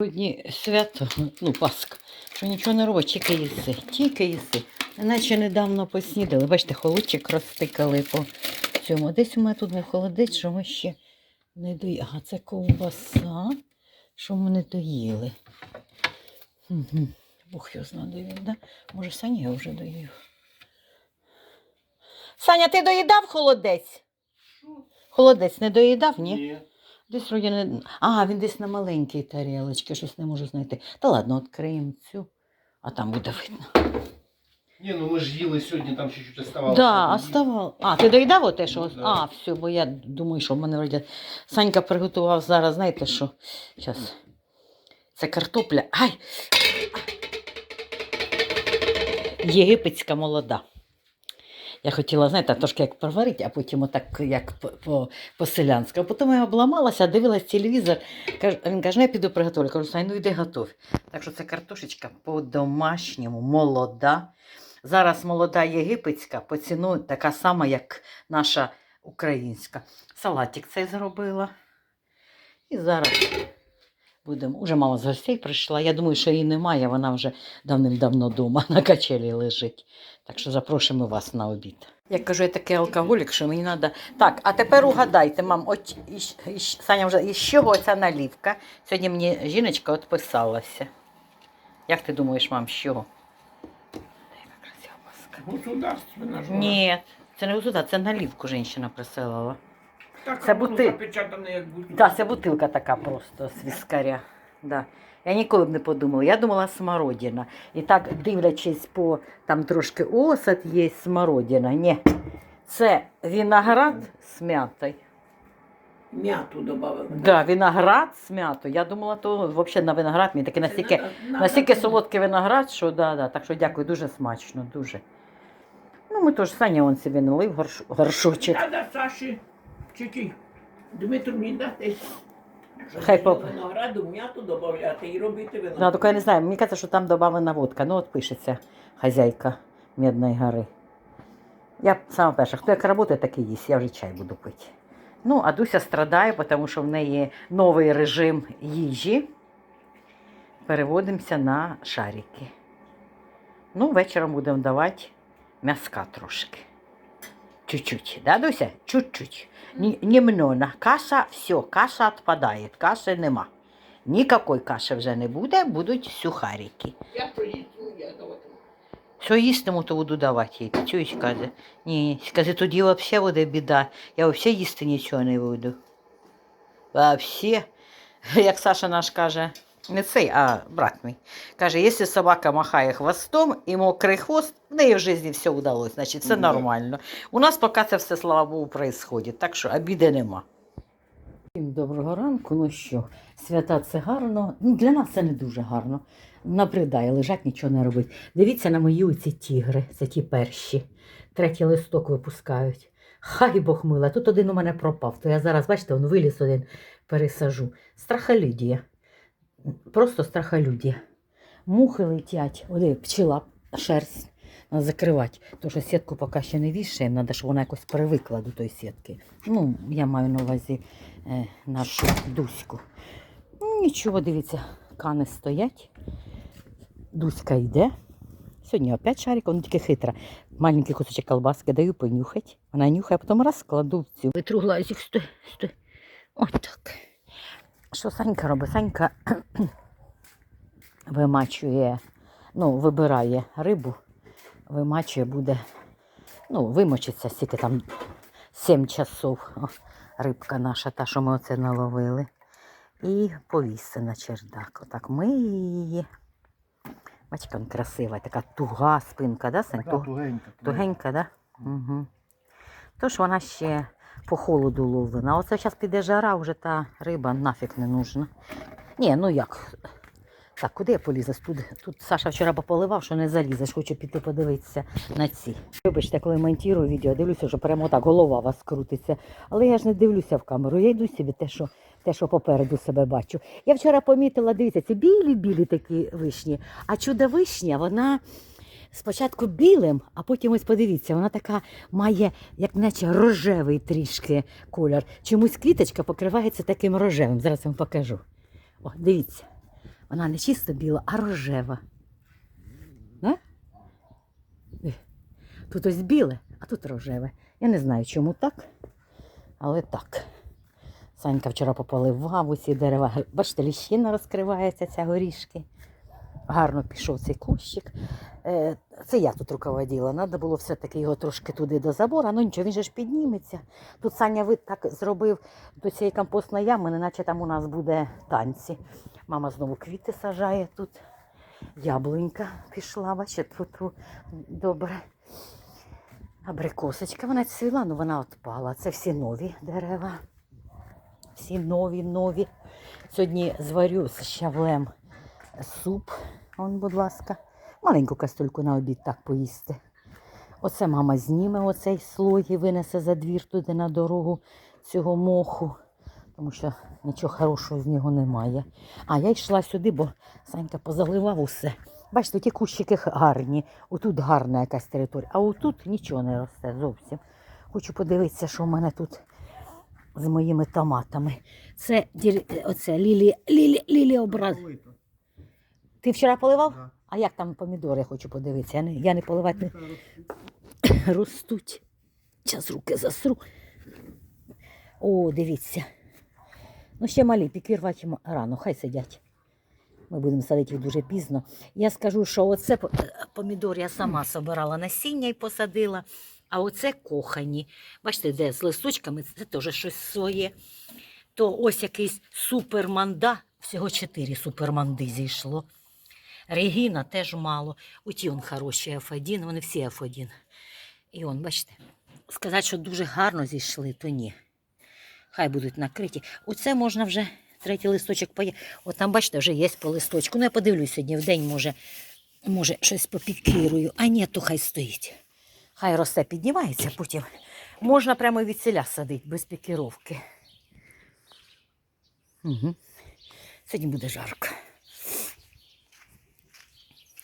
Сьогодні свято, ну, Пасха, що нічого не робить, тільки їси, тільки їси. Наче недавно поснідали. Бачите, холодчик розтикали по цьому. Десь у мене тут був холодець, що ми ще не доїли. Ага, це ковбаса, що ми не доїли. Угу. Бог його знає, доїв, да? Може, Саня його вже доїв. Саня, ти доїдав холодець? Холодець не доїдав, ні? Ні. Десь вроді не. А, він десь на маленькій тарілочці, щось не можу знайти. Та ладно, відкриємо цю, а там буде видно. Ні, ну ми ж їли сьогодні, там ще чуть оставалося. Да, оставав. А, ти доїдав оте, що? Да. А, все, бо я думаю, що в мене вроді. Санька приготував зараз, знаєте що? Зараз. Це картопля. Ай! Єгипетська молода. Я хотіла, знаєте, трошки як проварити, а потім отак як по- по- по-селянськи. А потім я обламалася, дивилась телевізор. Він каже, «Ну, я піду приготовлю. Кажу, Сань, ну йди готовь. Так що це картошечка по-домашньому, молода. Зараз молода єгипетська, по ціну така сама, як наша українська. Салатик цей зробила. І зараз будемо. Уже мама з гостей прийшла. Я думаю, що її немає, вона вже давним-давно вдома на качелі лежить. Так що запрошуємо вас на обід. Я кажу, я такий алкоголік, що мені треба. Так, а тепер угадайте, мам, от Саня вже із чого ця налівка? Сьогодні мені жіночка відписалася. Як ти думаєш, мам, з чого? Государственна ж. Ні, це не гусута, це налівку жінка присилала. Так, Це бути- як будто. Так, це бутилка така просто з віскаря. Да. Я ніколи б не подумала. Я думала смородина. І так, дивлячись по там трошки осад є смородина. Ні. Це виноград з м'ятою. М'яту додавали. Да, виноград з м'ятою. Я думала, то взагалі на виноград мені такий настільки, Надо- надо настільки було. солодкий виноград, що да, да. Так що дякую, дуже смачно, дуже. Ну, ми теж Саня он собі налив горш... горшочок. Надо Саші чуть-чуть Дмитру не дати. Хай поп- Винограду м'яту додати і робити вино. Да, тільки я не знаю, мені кажется, що там додавлена водка. Ну, от пишеться хазяйка Медної гори. Я сама перша, хто як працює, так і їсть, я вже чай буду пити. Ну, а Дуся страдає, тому що в неї новий режим їжі. Переводимося на шарики. Ну, вечором будемо давати м'яска трошки. Чуть-чуть, да, Дуся? Чуть-чуть. Не, немного. Каша, все, каша відпадає, каші нема. Ніякої каші вже не буде, будуть сухарики. Я то я даватиму. Що їстиму, то буду давати їй. Чуєш, каже? Ні, скажи, тоді взагалі буде біда. Я взагалі їсти нічого не буду. Вообще, як Саша наш каже, не цей, а брат мій. Каже, якщо собака махає хвостом і мокрий хвост, в неї в житті все вдалося, значить все Ну, нормально. У нас поки це все, слава Богу, происходить, так що обіди нема. Всім доброго ранку. Ну що, свята це гарно. Ну, для нас це не дуже гарно. Набридає, лежать, нічого не робить. Дивіться на мої оці тігри, це ті перші. Третій листок випускають. Хай Бог мила, тут один у мене пропав. То я зараз, бачите, он виліз один пересажу. Страхолюдія. Просто страхолюдія. Мухи летять, оди, пчела, шерсть. Надо закривати. Тому що сітку поки ще не вішаємо, треба, щоб вона якось привикла до тої сітки. Ну, я маю на увазі е, нашу дуську. Ну, нічого, дивіться, кани стоять. Дуська йде. Сьогодні опять шарик, вона тільки хитра. Маленький кусочок колбаски даю понюхати. Вона нюхає, а потім раз кладу в цю. Витру глазик, стой, стой. Ось так. Що Санька робить? Санька вимачує, ну, вибирає рибу, вимачує, буде, ну, вимочиться стільки там 7 часов. О, рибка наша, та, що ми оце наловили. І повісти на чердак. Отак ми її. Бачите, вона красива, така туга спинка, да, Сань? Тугенька. Тугенька, да? Угу. Тож вона ще по холоду ловлена. А оце зараз піде жара, вже та риба нафіг не нужна. Ні, ну як? Так, куди я полізла? Тут, тут Саша вчора пополивав, що не залізеш, хочу піти подивитися на ці. Вибачте, коли монтую відео, дивлюся, що прямо так голова вас крутиться. Але я ж не дивлюся в камеру, я йду собі те, що, те, що попереду себе бачу. Я вчора помітила, дивіться, це білі-білі такі вишні, а чудо вишня, вона спочатку білим, а потім ось подивіться, вона така має, як наче рожевий трішки колір. Чомусь квіточка покривається таким рожевим. Зараз я вам покажу. О, дивіться. Вона не чисто біла, а рожева. Да? Е, Тут ось біле, а тут рожеве. Я не знаю, чому так, але так. Санька вчора пополивав усі дерева. Бачите, ліщина розкривається, ця горішки. Гарно пішов цей кущик. Е, Це я тут руководила. Треба було все-таки його трошки туди до забору. Ну нічого, він же ж підніметься. Тут Саня вид так зробив до цієї компостної ями, неначе там у нас буде танці. Мама знову квіти сажає тут. Яблунька пішла, бачите, тут добре. Абрикосочка, вона цвіла, але вона відпала. Це всі нові дерева. Всі нові, нові. Сьогодні зварю з щавлем суп. Вон, будь ласка. Маленьку кастрюльку на обід так поїсти. Оце мама зніме оцей слой і винесе за двір туди на дорогу цього моху, тому що нічого хорошого з нього немає. А я йшла сюди, бо Санька позаливав усе. Бачите, ті кущики гарні, отут гарна якась територія, а отут нічого не росте зовсім. Хочу подивитися, що в мене тут з моїми томатами. Це оце лілі, лілі, лілі образ. Ти вчора поливав? Да. А як там помідори, я хочу подивитися. Я не, я не поливати не ростуть. Зараз руки засру. О, дивіться. Ну, ще малі, пікірвати м- рано, хай сидять. Ми будемо садити їх дуже пізно. Я скажу, що оце помідор я сама собирала насіння і посадила, а оце кохані. Бачите, де з листочками, це теж щось своє. То ось якийсь суперманда, всього чотири суперманди зійшло. Регіна теж мало. Оті он хороші F1, вони всі F1. І он, бачите, сказати, що дуже гарно зійшли, то ні. Хай будуть накриті. Оце можна вже третій листочок поє. От там, бачите, вже є по листочку. Ну, я подивлюсь сьогодні в день, може, може щось попікірую. А ні, то хай стоїть. Хай росте, піднімається, потім можна прямо від селя садити, без пікіровки. Угу. Сьогодні буде жарко.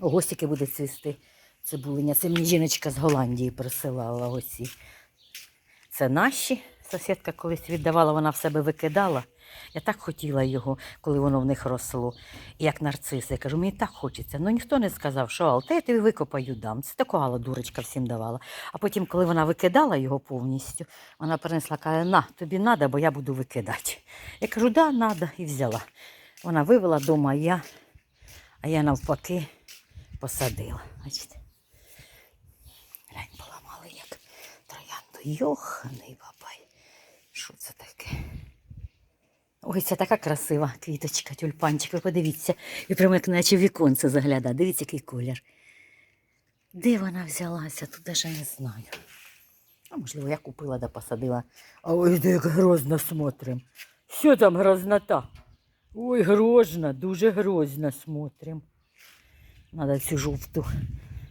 У гостіки буде цвісти цибулиня. Це мені жіночка з Голландії присилала оці. Це наші. Сусідка колись віддавала, вона в себе викидала. Я так хотіла його, коли воно в них росло. Як нарциси. Я кажу, мені так хочеться. Ну ніхто не сказав, що Ал, я тобі викопаю дам. Це таку Алла дурочка всім давала. А потім, коли вона викидала його повністю, вона принесла, каже, на, тобі треба, бо я буду викидати. Я кажу, да, треба, і взяла. Вона вивела вдома, а я, а я навпаки посадила. Бачите? Глянь, поламали як троянду. Йоханий бабай. Що це таке? Ой, це така красива квіточка, тюльпанчик. Ви подивіться. І прямо як наче віконце загляда. Дивіться, який колір. Де вона взялася? Тут даже не знаю. А можливо, я купила да посадила. А ой, де як грозно смотрим. Що там грознота? Ой, грозно, дуже грозно смотрим. Надо цю жовту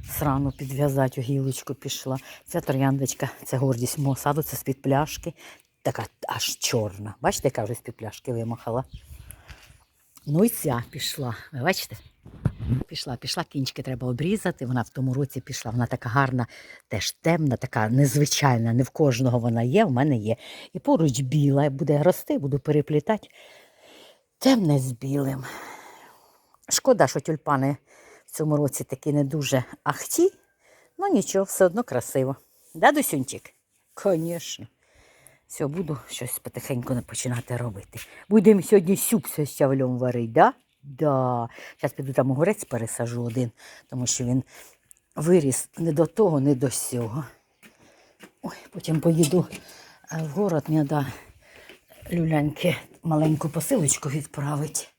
срану підв'язати, гілочку пішла. Ця трояндочка, це гордість мого саду, це з-під пляшки. Така аж чорна. Бачите, яка вже з-під пляшки вимахала. Ну і ця пішла. Ви бачите? Пішла, пішла, кінчики треба обрізати. Вона в тому році пішла. Вона така гарна, теж темна, така незвичайна. Не в кожного вона є, в мене є. І поруч біла. Буде рости, буду переплітати. Темне з білим. Шкода, що тюльпани в цьому році такі не дуже ахті. Ну нічого, все одно красиво. Да, Дусюнчик? Звісно. Все, буду щось потихеньку починати робити. Будемо сьогодні сюп з щавлем варити, да? Да. Зараз піду там огурець пересажу один, тому що він виріс не до того, не до сього. Ой, потім поїду е, в город, мені да люляньки маленьку посилочку відправить.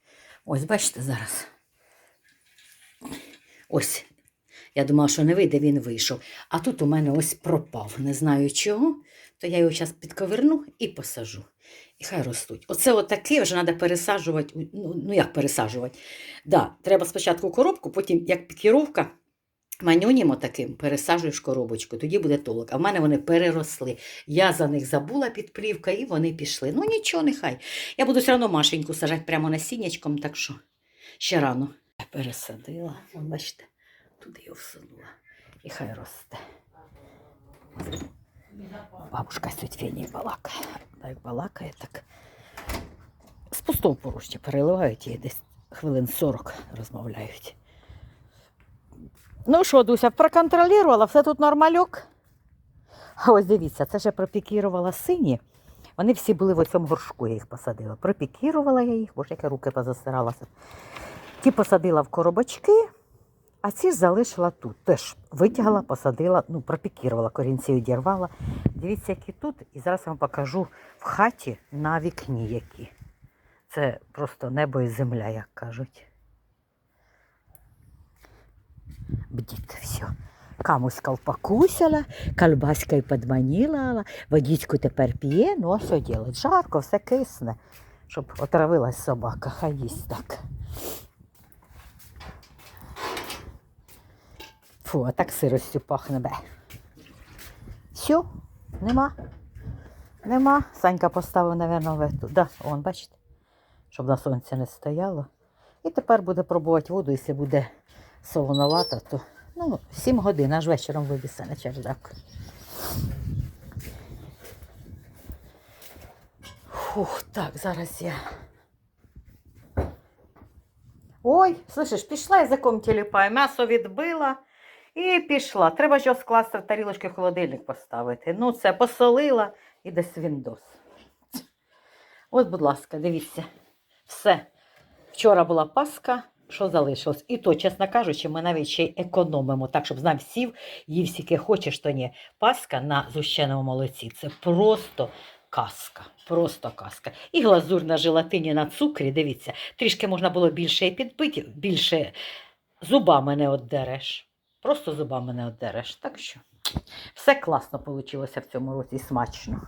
Ось, бачите, зараз. Ось. Я думала, що не вийде, він вийшов. А тут у мене ось пропав. Не знаю чого, то я його зараз підковерну і посажу. І хай ростуть. Оце отаке вже треба пересаджувати. Ну, ну як пересаджувати? Да, треба спочатку коробку, потім як пікіровка. Манюнім таким пересаджуєш коробочку, тоді буде толок. А в мене вони переросли. Я за них забула під плівка, і вони пішли. Ну нічого, нехай. Я буду все одно Машеньку сажати прямо насіннячком, так що ще рано. Я пересадила, Вон, бачите, туди його всунула. І хай росте. Бабушка сьогодні балакає. Так балакає, так. З пустого порожчя переливають її десь хвилин 40 розмовляють. Ну що, Дуся, проконтролювала, все тут нормальок. А ось дивіться, це ж я пропікірувала сині. Вони всі були в цьому горшку, я їх посадила. Пропікірувала я їх, боже, яке руки позасиралася. Ті посадила в коробочки, а ці залишила тут. Теж витягла, посадила, ну, пропікірувала, корінці відірвала. Дивіться, які тут. І зараз я вам покажу в хаті на вікні які. Це просто небо і земля, як кажуть. Бдіть, все. Камуська впакусила, колбаска й подманила, водичку тепер п'є, ну а що робити? Жарко, все кисне, щоб отравилась собака, хай їсть так. Фу, а так сиростю пахне бе. Все, нема. Нема. Санька поставив, в ету. Да, он, бачите, щоб на сонці не стояло. І тепер буде пробувати воду, якщо буде солоновата, то ну, 7 годин, аж вечором вивісе на чердак. Фух, так, зараз я. Ой, слышиш, пішла язиком тіліпаю, м'ясо відбила і пішла. Треба ж скласти в тарілочки в холодильник поставити. Ну, це посолила і десь віндос. От, будь ласка, дивіться. Все. Вчора була паска, що залишилось. І то, чесно кажучи, ми навіть ще й економимо, так, щоб знав сів, їв скільки хочеш, то ні. Паска на зущеному молоці це просто казка. Просто казка. І глазур на желатині на цукрі, дивіться, трішки можна було більше і підбити, більше зубами не оддереш. Просто зубами не одереш. Так що все класно вийшло в цьому році смачно.